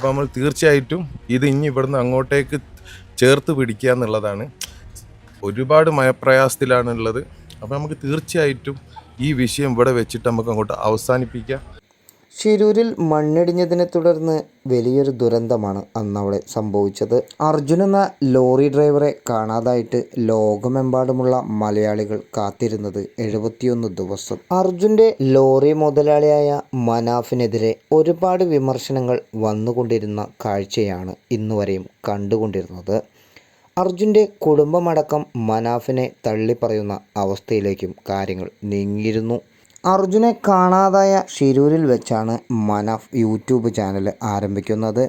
അപ്പോൾ നമ്മൾ തീർച്ചയായിട്ടും ഇത് ഇനി ഇവിടുന്ന് അങ്ങോട്ടേക്ക് ചേർത്ത് പിടിക്കുക എന്നുള്ളതാണ് ഒരുപാട് മയപ്രയാസത്തിലാണുള്ളത്. അപ്പോൾ നമുക്ക് തീർച്ചയായിട്ടും ഈ വിഷയം ഇവിടെ വെച്ചിട്ട് നമുക്ക് അങ്ങോട്ട് അവസാനിപ്പിക്കാം. ഷിരൂരിൽ മണ്ണിടിഞ്ഞതിനെ തുടർന്ന് വലിയൊരു ദുരന്തമാണ് അന്നവിടെ സംഭവിച്ചത്. അർജുൻ എന്ന ലോറി ഡ്രൈവറെ കാണാതായിട്ട് ലോകമെമ്പാടുമുള്ള മലയാളികൾ കാത്തിരുന്നത് എഴുപത്തിയൊന്ന് ദിവസം. അർജുന്റെ ലോറി മുതലാളിയായ മനാഫിനെതിരെ ഒരുപാട് വിമർശനങ്ങൾ വന്നുകൊണ്ടിരുന്ന കാഴ്ചയാണ് ഇന്നുവരെയും കണ്ടുകൊണ്ടിരുന്നത്. അർജുന്റെ കുടുംബമടക്കം മനാഫിനെ തള്ളിപ്പറയുന്ന അവസ്ഥയിലേക്കും കാര്യങ്ങൾ നീങ്ങിയിരുന്നു. അർജുനെ കാണാതായ ഷിരൂരിൽ വെച്ചാണ് മനഫ് യൂട്യൂബ് ചാനൽ ആരംഭിക്കുന്നത്.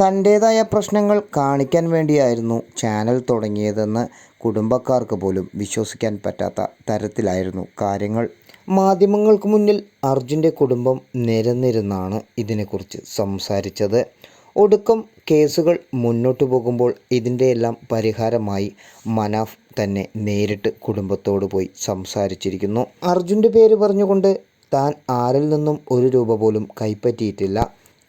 തന്റേതായ പ്രശ്നങ്ങൾ കാണിക്കാൻ വേണ്ടിയായിരുന്നു ചാനൽ തുടങ്ങിയതെന്ന് കുടുംബക്കാർക്ക് പോലും വിശ്വസിക്കാൻ പറ്റാത്ത തരത്തിലായിരുന്നു കാര്യങ്ങൾ. മാധ്യമങ്ങൾക്ക് മുന്നിൽ അർജുന്റെ കുടുംബം നിരന്നിരുന്നാണ് ഇതിനെക്കുറിച്ച് സംസാരിച്ചത്. ഒടുക്കം കേസുകൾ മുന്നോട്ടു പോകുമ്പോൾ ഇതിന്റെയെല്ലാം പരിഹാരമായി മനാഫ് തന്നെ നേരിട്ട് കുടുംബത്തോട് പോയി സംസാരിച്ചിരിക്കുന്നു. അർജുന്റെ പേര് പറഞ്ഞുകൊണ്ട് താൻ ആരിൽ നിന്നും ഒരു രൂപ പോലും കൈപ്പറ്റിയിട്ടില്ല.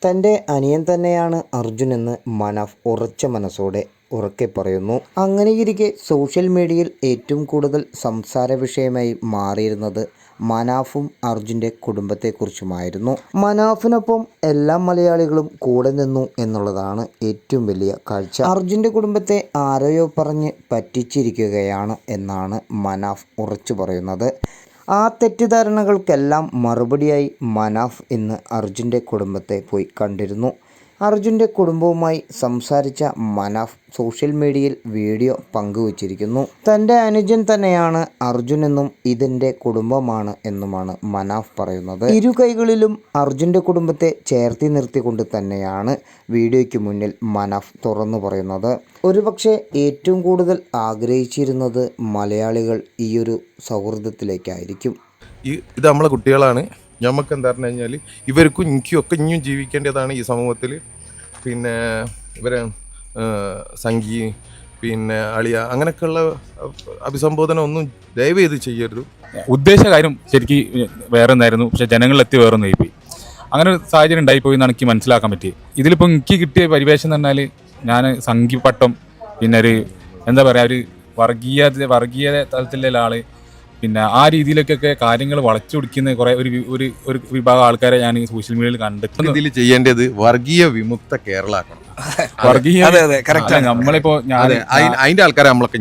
തന്റെ അനിയൻ തന്നെയാണ് അർജുൻ എന്ന് മനാഫ് ഉറച്ച മനസ്സോടെ ഉറക്കെ പറയുന്നു. അങ്ങനെയിരിക്കെ സോഷ്യൽ മീഡിയയിൽ ഏറ്റവും കൂടുതൽ സംസാര വിഷയമായി മാറിയിരുന്നത് മനാഫും അർജുന്റെ കുടുംബത്തെക്കുറിച്ചുമായിരുന്നു. മനാഫിനൊപ്പം എല്ലാ മലയാളികളും കൂടെ നിന്നു എന്നുള്ളതാണ് ഏറ്റവും വലിയ കാഴ്ച. അർജുന്റെ കുടുംബത്തെ ആരെയോ പറഞ്ഞ് പറ്റിച്ചിരിക്കുകയാണ് എന്നാണ് മനാഫ് ഉറച്ചു പറയുന്നത്. ആ തെറ്റിദ്ധാരണകൾക്കെല്ലാം മറുപടിയായി മനാഫ് ഇന്ന് അർജുന്റെ കുടുംബത്തെ പോയി കണ്ടിരുന്നു. അർജുന്റെ കുടുംബവുമായി സംസാരിച്ച മനാഫ് സോഷ്യൽ മീഡിയയിൽ വീഡിയോ പങ്കുവച്ചിരിക്കുന്നു. തന്റെ അനുജൻ തന്നെയാണ് അർജുൻ എന്നും ഇതിന്റെ കുടുംബമാണ് എന്നുമാണ് മനാഫ് പറയുന്നത്. ഇരു കൈകളിലും അർജുന്റെ കുടുംബത്തെ ചേർത്തി നിർത്തിക്കൊണ്ട് തന്നെയാണ് വീഡിയോയ്ക്ക് മുന്നിൽ മനാഫ് തുറന്നു പറയുന്നത്. ഒരുപക്ഷെ ഏറ്റവും കൂടുതൽ ആഗ്രഹിച്ചിരുന്നത് മലയാളികൾ ഈയൊരു സൗഹൃദത്തിലേക്കായിരിക്കും. ഇത് നമ്മളെ കുട്ടികളാണ്. നമുക്ക് എന്താ പറഞ്ഞു കഴിഞ്ഞാൽ ഇവർക്കും എനിക്കും ഒക്കെ ഇനിയും ജീവിക്കേണ്ടതാണ് ഈ സമൂഹത്തിൽ പിന്നെ ഇവരെ സംഗി പിന്നെ അളിയ അങ്ങനെയൊക്കെയുള്ള അഭിസംബോധന ഒന്നും ദയവ് ചെയ്ത് ചെയ്യരുത്. ഉദ്ദേശ കാര്യം ശരിക്കും വേറെ ഒന്നായിരുന്നു പക്ഷെ ജനങ്ങളിലെത്തി വേറെ ഒന്നായി പോയി അങ്ങനെ ഒരു സാഹചര്യം ഉണ്ടായിപ്പോയി എന്നാണ് എനിക്ക് മനസ്സിലാക്കാൻ പറ്റിയത്. ഇതിലിപ്പോൾ എനിക്ക് കിട്ടിയ പരിവേഷം എന്ന് പറഞ്ഞാൽ ഞാൻ സംഘിപ്പട്ടം പിന്നെ ഒരു എന്താ പറയുക ഒരു വർഗീയ വർഗീയ തലത്തിലുള്ള ആൾ പിന്നെ ആ രീതിയിലേക്കൊക്കെ കാര്യങ്ങൾ വളച്ചൊടിക്കുന്ന കുറെ ഒരു ഒരു ഒരു വിഭാഗം ആൾക്കാരെ ഞാൻ ഈ സോഷ്യൽ മീഡിയയിൽ കണ്ടെത്തുന്നു ഇതിൽ ചെയ്യേണ്ടത് വർഗീയ വിമുക്ത കേരളാക്കണം. വർഗീയ നമ്മളിപ്പോ ഞാൻ അതെ അതിന്റെ ആൾക്കാരെ നമ്മളൊക്കെ